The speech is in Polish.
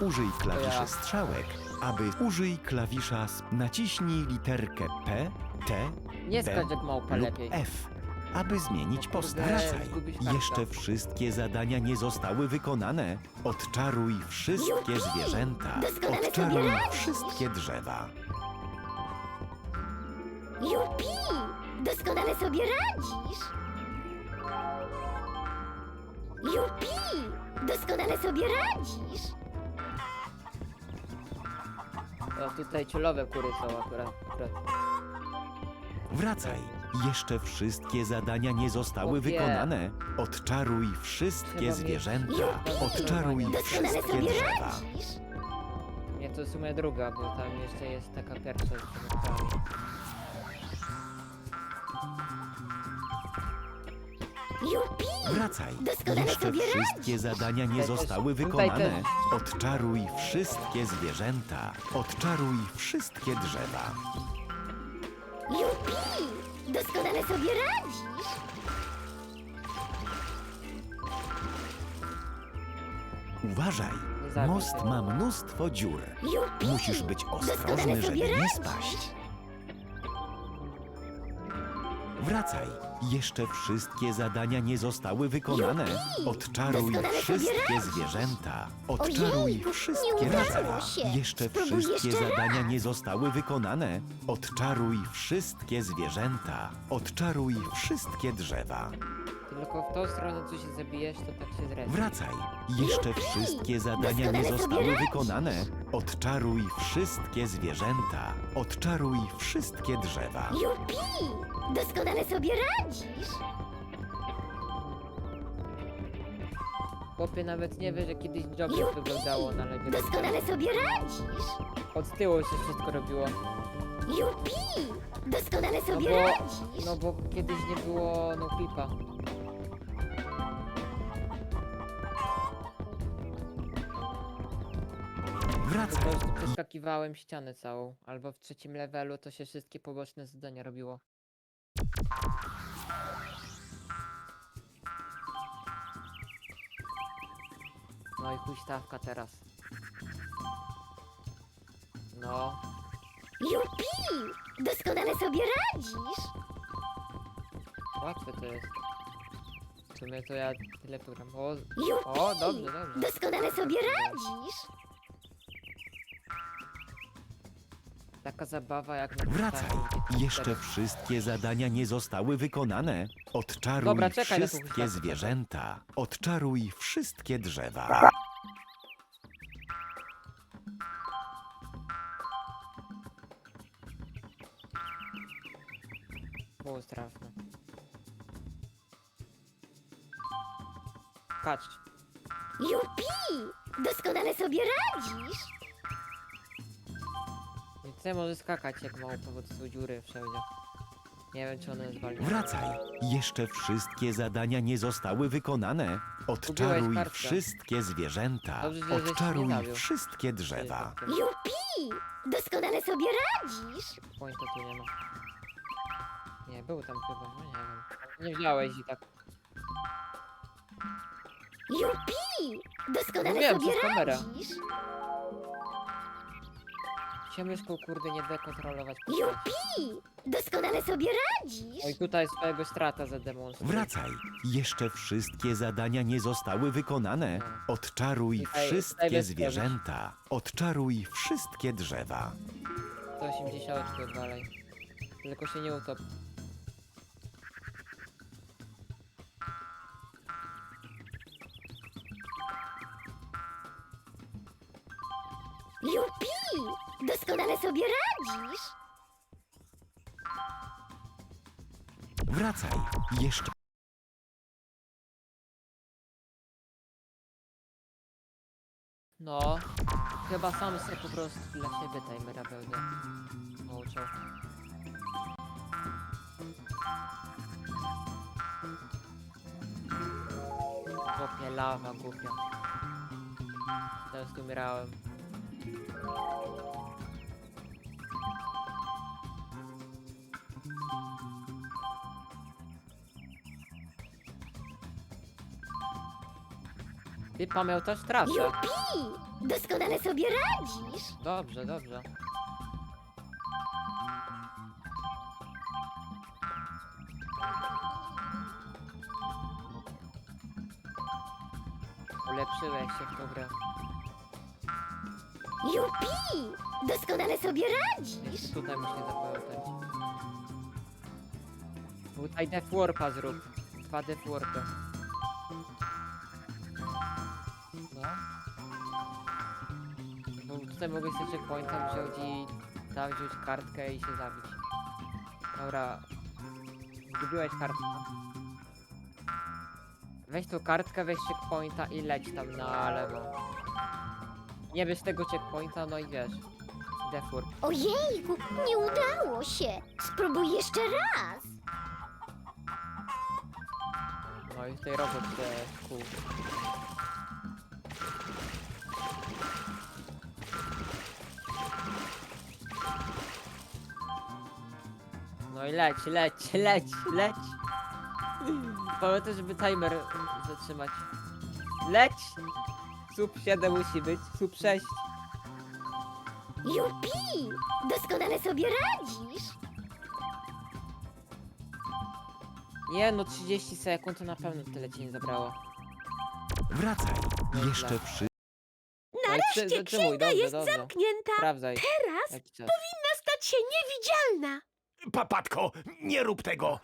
Użyj klawiszy strzałek, aby użyj klawisza s- naciśnij literkę P, T, Nie B jak małpa lub lepiej. F, aby zmienić O postać. Wracaj. kartę. Jeszcze wszystkie zadania nie zostały wykonane. Odczaruj wszystkie Jupi! zwierzęta. Doskonale sobie Odczaruj radzisz. wszystkie drzewa. Jupi! Doskonale sobie radzisz! Jupi! Doskonale sobie radzisz! O, tutaj ciulowe kury są akurat. akurat. Wracaj. Jeszcze wszystkie zadania nie zostały Chłopie. wykonane. Odczaruj wszystkie mi- zwierzęta. Jupi! Odczaruj Doskonale wszystkie sobie drzewa. Nie, to w sumie druga, bo tam jeszcze jest taka pierwsza. Jupi! Wracaj. Doskonale Jeszcze sobie wszystkie zadania nie zostały wykonane. Odczaruj wszystkie zwierzęta. Odczaruj wszystkie drzewa. Jupi! Doskonale sobie radzisz! Uważaj. Nie zabij Most ma mnóstwo dziur. Jupi! Musisz być Doskonale ostrożny, żeby nie radzisz. spaść. Wracaj. Jeszcze wszystkie zadania nie zostały wykonane. Jupi! Odczaruj Doskonale sobie wszystkie radzisz. zwierzęta. Odczaruj Ojejku, wszystkie nie udało drzewa. się. Jeszcze Spróbuj wszystkie jeszcze zadania raz. nie zostały wykonane. Odczaruj wszystkie zwierzęta. Odczaruj wszystkie drzewa. Tylko w tą stronę, co się zabijesz, to tak się zrespisz. Wracaj. Jeszcze wszystkie zadania nie Doskonale sobie zostały wykonane. Odczaruj wszystkie zwierzęta. Odczaruj wszystkie drzewa. Jupi! Doskonale sobie radzisz! Chłopie nawet nie wie, że kiedyś joby Jupi! wyglądało na lepiej. Doskonale sobie radzisz! Od tyłu się wszystko robiło. Jupi! Doskonale No sobie bo, radzisz! no bo kiedyś nie było no clipa. Po prostu przeskakiwałem ścianę całą. Albo w trzecim levelu to się wszystkie poboczne zadania robiło. No i huśtawka teraz. No, Jupi! Doskonale sobie radzisz! łatwe to jest. W sumie to ja tyle program. O, Jupi! o dobrze, dobrze. Doskonale sobie radzisz! Taka zabawa jak na Wracaj. Jeszcze wszystkie zadania nie zostały wykonane. Odczaruj Dobra, czekaj na tą wszystkie zwierzęta. Odczaruj wszystkie drzewa. Straszne. Patrz, Jupi! Doskonale sobie radzisz! Co może skakać jak małpa, bo to są dziury wszędzie. Nie wiem czy one zwalniają. Wracaj. Jeszcze wszystkie zadania nie zostały wykonane. Odczaruj kartkę. wszystkie zwierzęta. Dobrze, że żeś nie Odczaruj zabił. wszystkie drzewa. Jupi! Doskonale sobie radzisz! Pointa tu nie ma. Nie, był tam chyba, no nie wiem. Nie wziąłeś i tak. Jupi! Doskonale Mówiłem, sobie przez kamerę. radzisz! Siemysku kurde nie da kontrolować postaci. Jupi! Doskonale sobie radzisz! Oj tutaj swojego strata zademonstruj. Wracaj. Jeszcze wszystkie zadania nie zostały wykonane. Odczaruj Tutaj- wszystkie zwierzęta. Odczaruj wszystkie drzewa. 180 odwalaj. Tylko się nie utop. Doskonale sobie radzisz! Wracaj. Jeszcze No, chyba sam sobie po prostu dla siebie timera będę nauczał. Chłopie, lawa głupia. Teraz tu umierałem. Ty pamiętasz trasę. Jupi! Doskonale sobie radzisz! Dobrze, dobrze. Ulepszyłeś się w tą grę. Jupi! Doskonale sobie radzisz! Jeszcze tutaj muszę zapamiętać. Tutaj Death Warpa zrób. Dwa Death Warpy. Tutaj mogłeś sobie checkpointa wziąć i tam wziąć kartkę i się zabić. Dobra. Zgubiłeś kartkę. Weź tą kartkę, weź checkpointa i leć tam na lewo. Nie bierz tego checkpointa, no i wiesz. Warp. Ojejku, nie udało się! Spróbuj jeszcze raz! No i tutaj robot się kół. I leć, leć, leć, leć. Pamiętaj, żeby timer zatrzymać. Leć! Sub 7 musi być, sub 6. Jupi! Doskonale sobie radzisz! Nie no, 30 sekund to na pewno tyle ci nie zabrało. Wracaj. Jeszcze przy... Nareszcie księga jest dobrze. zamknięta. Sprawdzaj. Teraz Jaki czas. powinna stać się niewidzialna. Papatko, nie rób tego!